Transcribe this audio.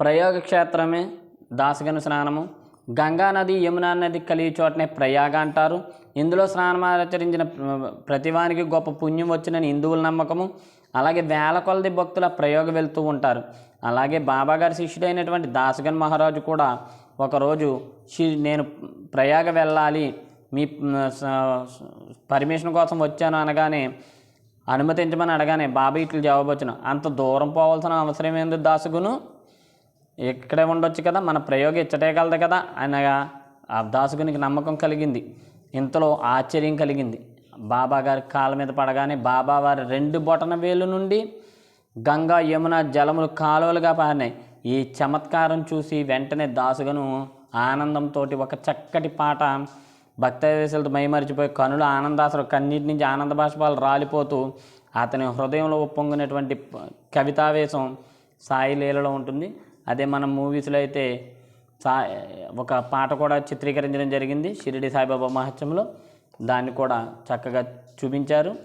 ప్రయోగ క్షేత్రమే దాసగను స్నానము. గంగా నది యమునా నది కలిగి చోటనే ప్రయాగ అంటారు. ఇందులో స్నానం ఆచరించిన ప్రతివానికి గొప్ప పుణ్యం వచ్చినని హిందువుల నమ్మకము. అలాగే వేల కొలది భక్తుల ప్రయోగ వెళ్తూ ఉంటారు. అలాగే బాబాగారి శిష్యుడైనటువంటి దాసగన్ మహారాజు కూడా ఒకరోజు నేను ప్రయాగ వెళ్ళాలి మీ పర్మిషన్ కోసం వచ్చాను అనగానే అనుమతించమని అడగానే బాబు ఇట్లు జవాబు వచ్చిన అంత దూరం పోవాల్సిన అవసరం ఏంది దాసుగును? ఇక్కడే ఉండొచ్చు కదా మన ప్రయోగం ఇచ్చటే కలదు కదా అనగా ఆ దాసుగునికి నమ్మకం కలిగింది. ఇంతలో ఆశ్చర్యం కలిగింది. బాబా గారి కాళ్ళ మీద పడగానే బాబా వారి రెండు బొటన వేలు నుండి గంగా యమున జలములు కాలువలుగా పారినాయి. ఈ చమత్కారం చూసి వెంటనే దాసుగను ఆనందంతో ఒక చక్కటి పాట భక్తవేశలతో మైమరిచిపోయి కనుల ఆనందాసరు కన్నీటి నుంచి ఆనంద బాష్పాలు రాలిపోతూ అతని హృదయంలో ఉప్పొంగినటువంటి కవితావేశం సాయి లీలలో ఉంటుంది. అదే మన మూవీస్లో అయితే సా ఒక పాట కూడా చిత్రీకరించడం జరిగింది. షిరిడి సాయిబాబా మహత్యంలో. దాన్ని కూడా చక్కగా చూపించారు.